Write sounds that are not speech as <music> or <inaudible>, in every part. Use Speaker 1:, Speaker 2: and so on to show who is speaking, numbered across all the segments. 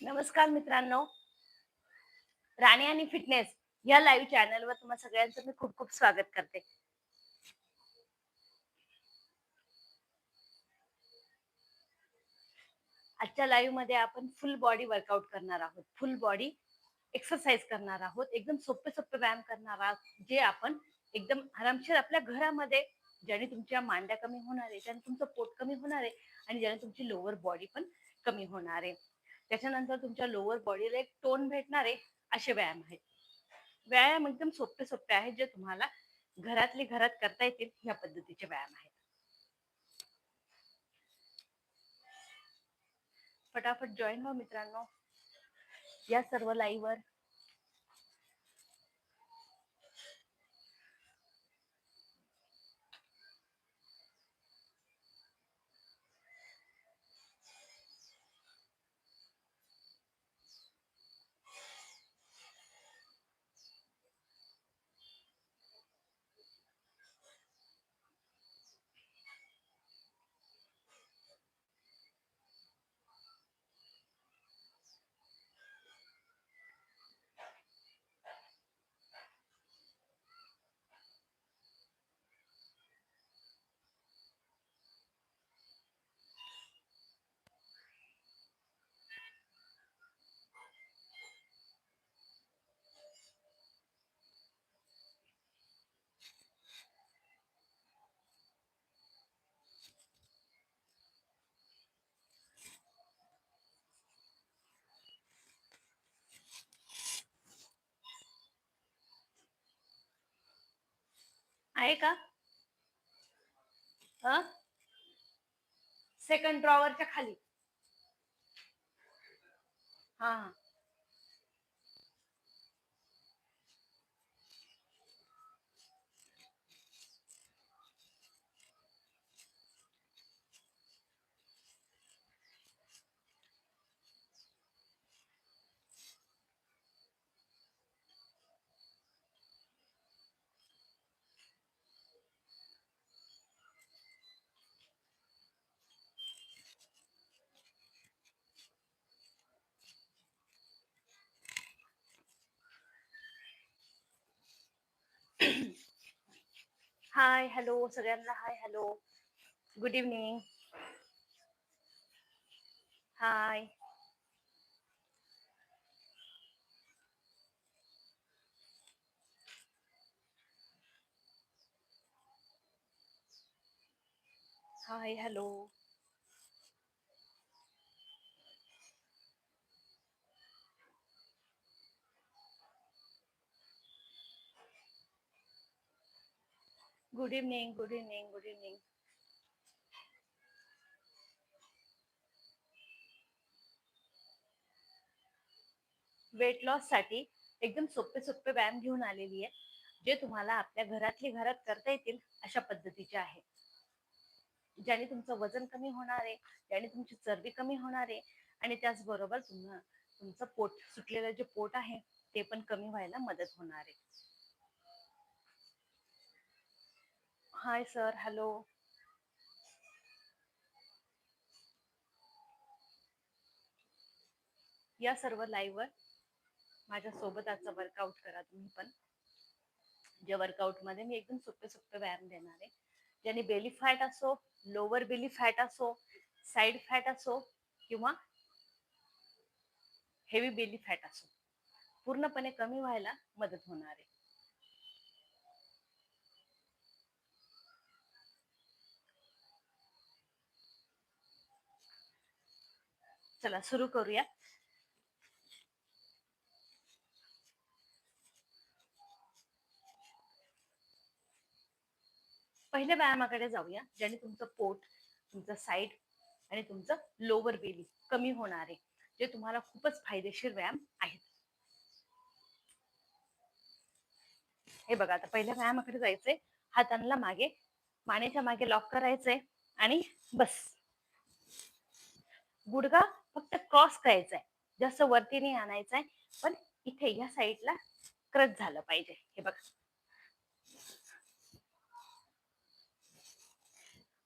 Speaker 1: नमस्कार मित्रांनो. राणी आणि फिटनेस या लाईव्ह चॅनलवर तुम्हा सगळ्यांचं मी खूप खूप स्वागत करते. आजच्या लाईव्हमध्ये आपण फुल बॉडी वर्कआउट करणार आहोत. फुल बॉडी एक्सरसाइज करणार आहोत. एकदम सोपे सोपे व्यायाम करणार आहोत. जे आपण एकदम आरामशीर आपल्या घरामध्ये ज्याने तुमच्या मांड्या कमी होणार आहे ज्याने तुमचं पोट कमी होणार आहे आणि ज्याने तुमची लोअर बॉडी पण कमी होणार आहे. त्याच्यानंतर तुमच्या लोअर बॉडीला एक टोन भेटणारे असे व्यायाम आहेत. व्यायाम एकदम सोपे सोपे आहेत जे तुम्हाला घरातले घरात करता येतील या पद्धतीचे व्यायाम आहेत. फटाफट जॉईन व्हा मित्रांनो. या सर्व लाईव्ह आहे का? सेकंड ड्रॉवरच्या खाली. हा हा. हाय हॅलो सगळ्यांना hi hello good evening hi hi hello good evening good evening good evening weight लॉससाठी एकदम सोपे सोपे व्यायाम घेऊन आलेली आहे जे तुम्हाला आपल्या घरातली घरात करता येतील अशा पद्धतीचे आहे. ज्याने तुमचं वजन कमी होणार आहे ज्याने तुमची चरबी कमी होणार आहे आणि त्याचबरोबर तुम्हाला तुमचं पोट सुटलेलं जे पोट आहे ते पण कमी व्हायला मदत होणार आहे. Hi sir hello. या सर्व लाईव्हवर माझ्या सोबत आजचा वर्कआउट करा तुम्ही पण. ज्या वर्कआउटमध्ये मी एकदम सोपे सोपे व्यायाम देणार आहे. ज्याने बेली फॅट असो लोअर बेली फॅट असो साईड फॅट असो किंवा हेवी बेली फॅट असो. पूर्णपणे कमी व्हायला मदत होणार आहे. चला सुरू करूया. पहिल्या व्यायामाकडे जाऊया ज्याने तुमचं पोट तुमचं साईड आणि तुमचं लोअर बेली कमी होणार आहे. जे तुम्हाला खूपच फायदेशीर व्यायाम आहेत. हे बघा आता पहिल्या व्यायामाकडे जायचंय. हातांना मागे मानेच्या मागे लॉक करायचंय आणि बस. गुडगा फक्त क्रॉस करायचा आहे जास्त वरती नाही आणायचा आहे पण इथे या साईडला क्रच झालं पाहिजे. हे बघा.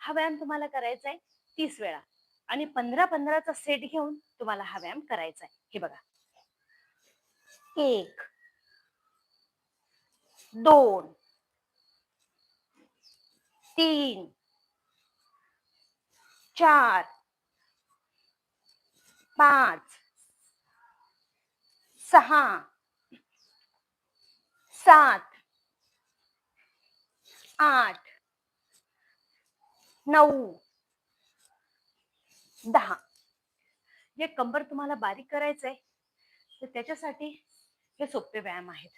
Speaker 1: हा व्यायाम तुम्हाला करायचा आहे तीस वेळा आणि पंधरा पंधराचा सेट घेऊन तुम्हाला हा व्यायाम करायचा आहे हे बघा. एक दोन तीन चार पाच सहा सात आठ नऊ दहा. जे कंबर तुम्हाला बारीक करायचंय तर त्याच्यासाठी हे सोपे व्यायाम आहेत.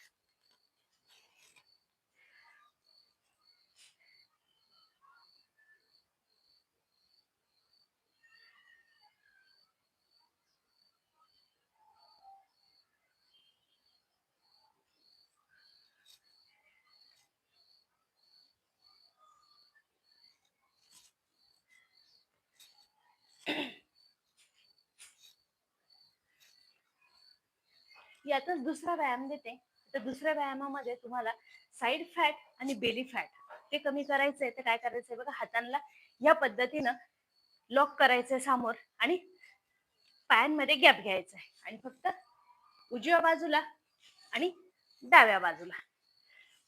Speaker 1: यातच दुसरा व्यायाम देते. तर दुसऱ्या व्यायामामध्ये तुम्हाला साईड फॅट आणि बेली फॅट ते कमी करायचंय तर काय करायचंय बघा हातांना या पद्धतीनं लॉक करायचंय समोर आणि पायांमध्ये गॅप घ्यायचा आहे आणि फक्त उजव्या बाजूला आणि डाव्या बाजूला.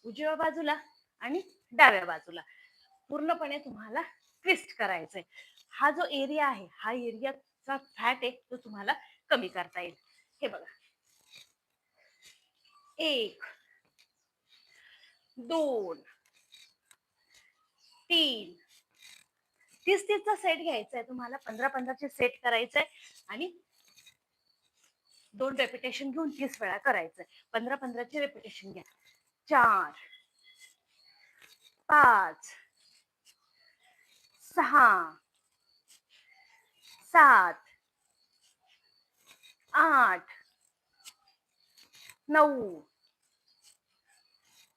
Speaker 1: उजव्या बाजूला आणि डाव्या बाजूला. पूर्णपणे तुम्हाला ट्विस्ट करायचंय. हा जो एरिया आहे हा एरियाचा फॅट आहे तो तुम्हाला कमी करता येईल. हे बघा. एक दोन तीन. तीस तीसचा सेट घ्यायचा आहे तुम्हाला. पंधरा पंधराचे सेट करायचंय. आणि दोन रेपिटेशन घेऊन तीस वेळा करायचंय. पंधरा पंधराचे रेपिटेशन घ्या. चार पाच सहा सात आठ नऊ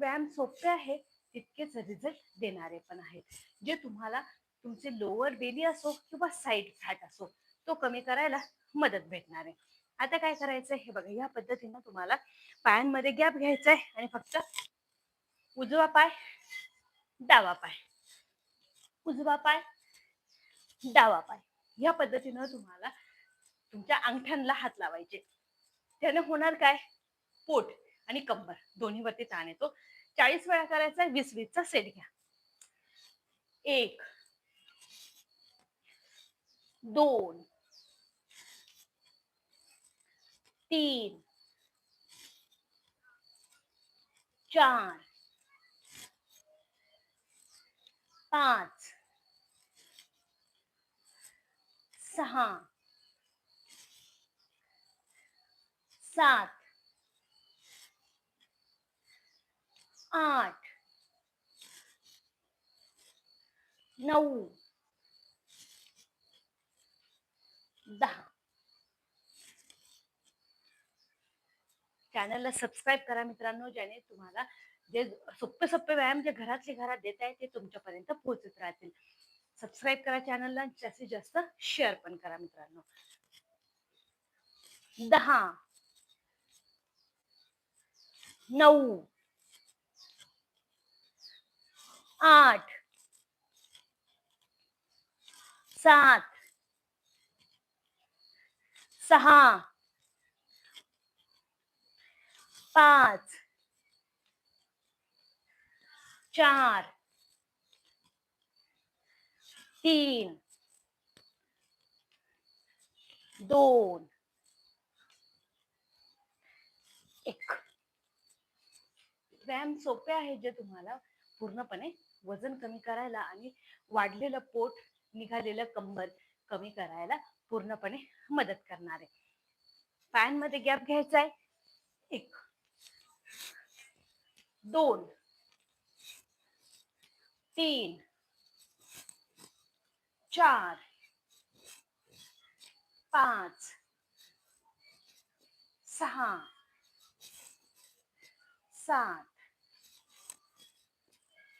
Speaker 1: व्यायाम सोपे आहे तितकेच रिझल्ट देणारे पण आहेत. जे तुम्हाला तुमचे लोअर बेली असो किंवा साईड फॅट असो तो कमी करायला मदत भेटणार आहे. आता काय करायचंय? हे बघा या पद्धतीनं तुम्हाला पायांमध्ये गॅप घ्यायचा आहे आणि फक्त उजवा पाय डावा पाय. उजवा पाय डावा पाय. या पद्धतीनं तुम्हाला तुमच्या अंगठ्यांना हात लावायचे. त्याने होणार काय? पोट. आणि कंबर. दोन्हीवरती ताण येतो. चाळीस वेळा करायचा वीस वीसचा सेट घ्या. एक दोन तीन चार पाच सहा सात आठ. नऊ. दहा. चॅनलला सबस्क्राईब करा मित्रांनो ज्याने तुम्हाला जे सोपे सोपे व्यायाम जे घरातले घरात देत आहे ते तुमच्यापर्यंत पोहोचत राहतील. सबस्क्राईब करा चॅनलला जास्तीत जास्त शेअर पण करा मित्रांनो. दहा. नऊ. आठ. सात. सहा. पाच. चार. तीन. दोन. एक. व्यायाम सोपे आहे जे तुम्हाला पूर्णपणे वजन कमी करायला आणि वाढलेलं पोट निघालेलं कंबर कमी करायला पूर्णपणे मदत करणार. आहे पॅनमध्ये गॅप घ्यायचा आहे एक दोन तीन चार पाच सहा सात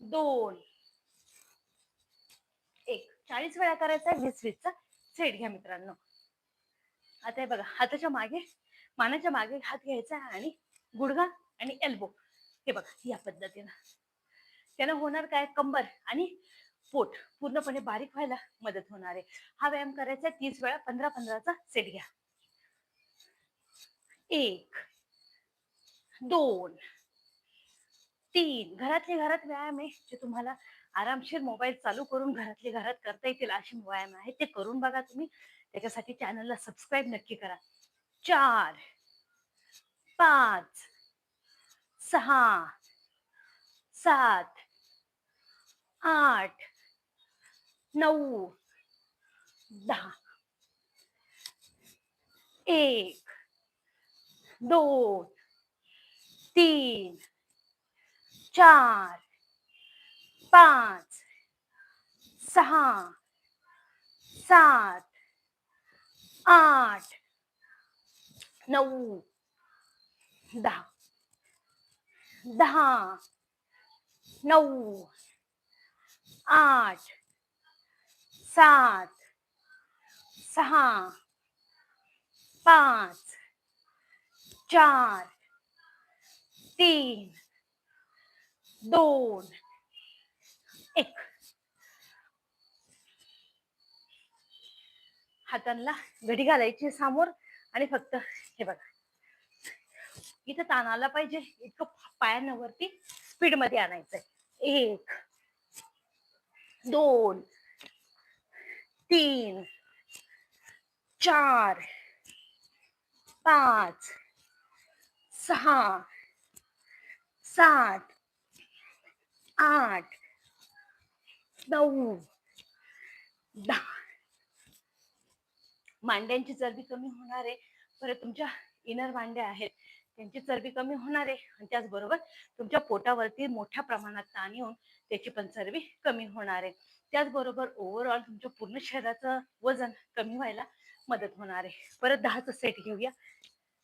Speaker 1: दोन. एक. चाळीस वेळा करायचा आहे वीस वीसचा सेट घ्या मित्रांनो. आता हे बघा हाताच्या मागे मानाच्या मागे हात घ्यायचा आणि गुडघा आणि एल्बो हे बघा या पद्धतीनं. त्यानं होणार काय? कंबर आणि पोट. पूर्णपणे बारीक व्हायला मदत होणार आहे. हा व्यायाम करायचा आहे तीस वेळा पंधरा पंधराचा सेट घ्या. एक. दोन. तीन घरातले घरात व्यायाम आहे जे तुम्हाला आरामशीर मोबाईल चालू करून घरातले घरात करता येतील असे व्यायाम आहे ते करून बघा तुम्ही. त्याच्यासाठी चॅनलला सबस्क्राईब नक्की करा. चार पाच सहा सात आठ नऊ दहा एक दोन तीन चार, पाच सहा सात, आठ नऊ दहा दहा नऊ आठ, सात सहा पाच, चार, तीन दोन एक. हातांना घडी घालायची समोर आणि फक्त हे बघा. इथं ताणाला पाहिजे इतकं पायांना वरती स्पीडमध्ये आणायचंय. एक दोन तीन चार पाच सहा सात आठ नऊ दहा. मांड्यांची चरबी कमी होणार आहे. परत तुमच्या इनर मांड्या आहेत. त्यांची चरबी कमी होणार आहे. आणि त्याचबरोबर तुमच्या पोटावरती मोठ्या प्रमाणात ताण येऊन त्याची पण चरबी कमी होणार आहे. त्याचबरोबर ओव्हरऑल तुमच्या पूर्ण शरीराचं वजन कमी व्हायला मदत होणार आहे. परत दहाचं सेट घेऊया.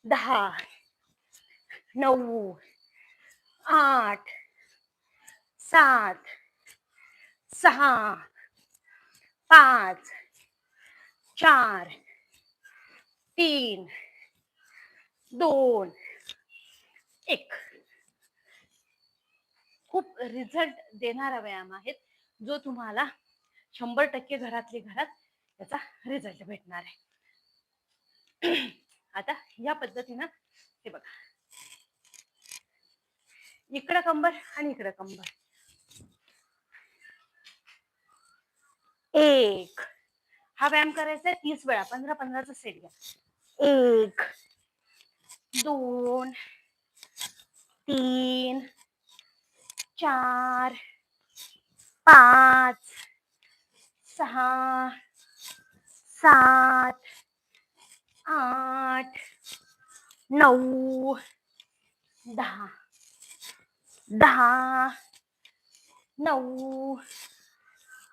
Speaker 1: दहा नऊ आठ सात सहा पाच चार तीन दोन एक. खूप रिझल्ट देणारा व्यायाम आहेत जो तुम्हाला शंभर टक्के घरातले घरात त्याचा रिझल्ट भेटणार आहे. <clears throat> आता या पद्धतीनं हे बघा. इकडं कंबर आणि इकडं कंबर. एक. हा व्यायाम करायचा आहे तीस वेळा पंधरा पंधराचा सेट घ्या. एक. दोन. तीन. चार. पाच. सहा. सात. आठ. नऊ. दहा. दहा. नऊ.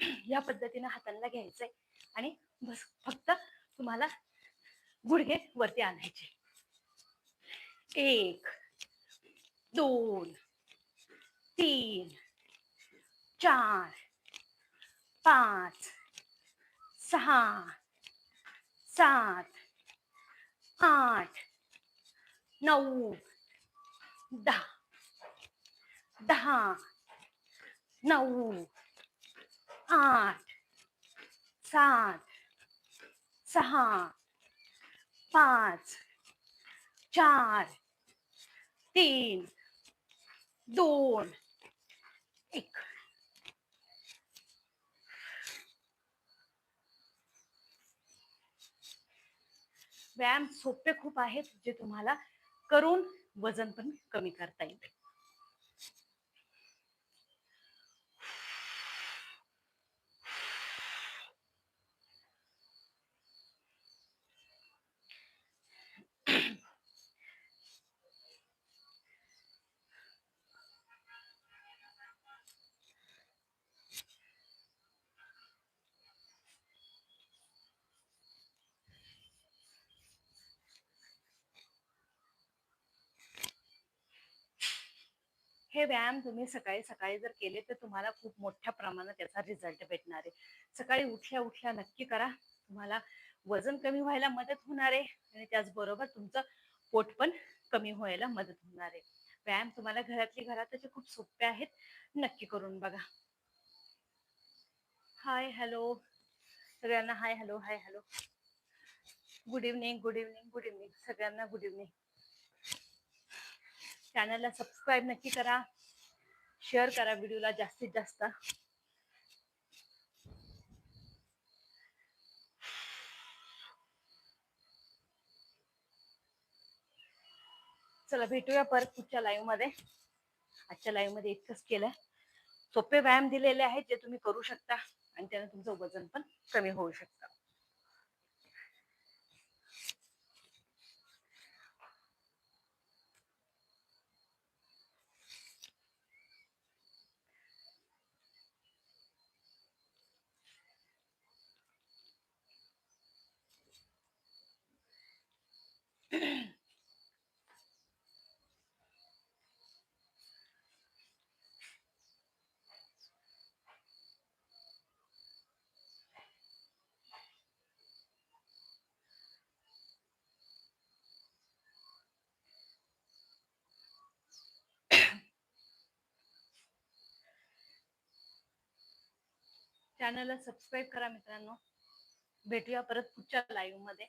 Speaker 1: <clears throat> या पद्धतीने हातांना घ्यायचंय. आणि बस फक्त तुम्हाला गुडघे वरती आणायचे. एक दोन तीन चार पाच सहा सात आठ नऊ दहा दहा नऊ आठ सात सहा पाच चार तीन दोन एक. व्यायाम सोपे खूप आहेत जे तुम्हाला करून वजन पण कमी करता येईल. व्यायाम तुम्ही सकाळी सकाळी जर केले तर तुम्हाला खूप मोठ्या प्रमाणात त्याचा रिझल्ट भेटणार आहे. सकाळी उठल्या उठल्या नक्की करा. तुम्हाला वजन कमी व्हायला मदत होणार आहे आणि त्याचबरोबर तुमचं पोट पण कमी व्हायला मदत होणार आहे. व्यायाम तुम्हाला घरातली घरातच खूप सोपे आहेत. नक्की करून बघा. हाय हॅलो सगळ्यांना hi hello hi hello good evening good evening good evening सगळ्यांना गुड इव्हनिंग चॅनलला सबस्क्राईब नक्की करा. शेअर करा व्हिडिओला जास्तीत जास्त. चला भेटूया परत पुढच्या लाईव्हमध्ये. आजच्या लाईव्हमध्ये इतकंच केलंय सोपे व्यायाम दिलेले आहेत जे तुम्ही करू शकता आणि त्याने तुमचं वजन पण कमी होऊ शकतं. चॅनलला सबस्क्राईब करा मित्रांनो. भेटूया परत पुढच्या लाईव्हमध्ये.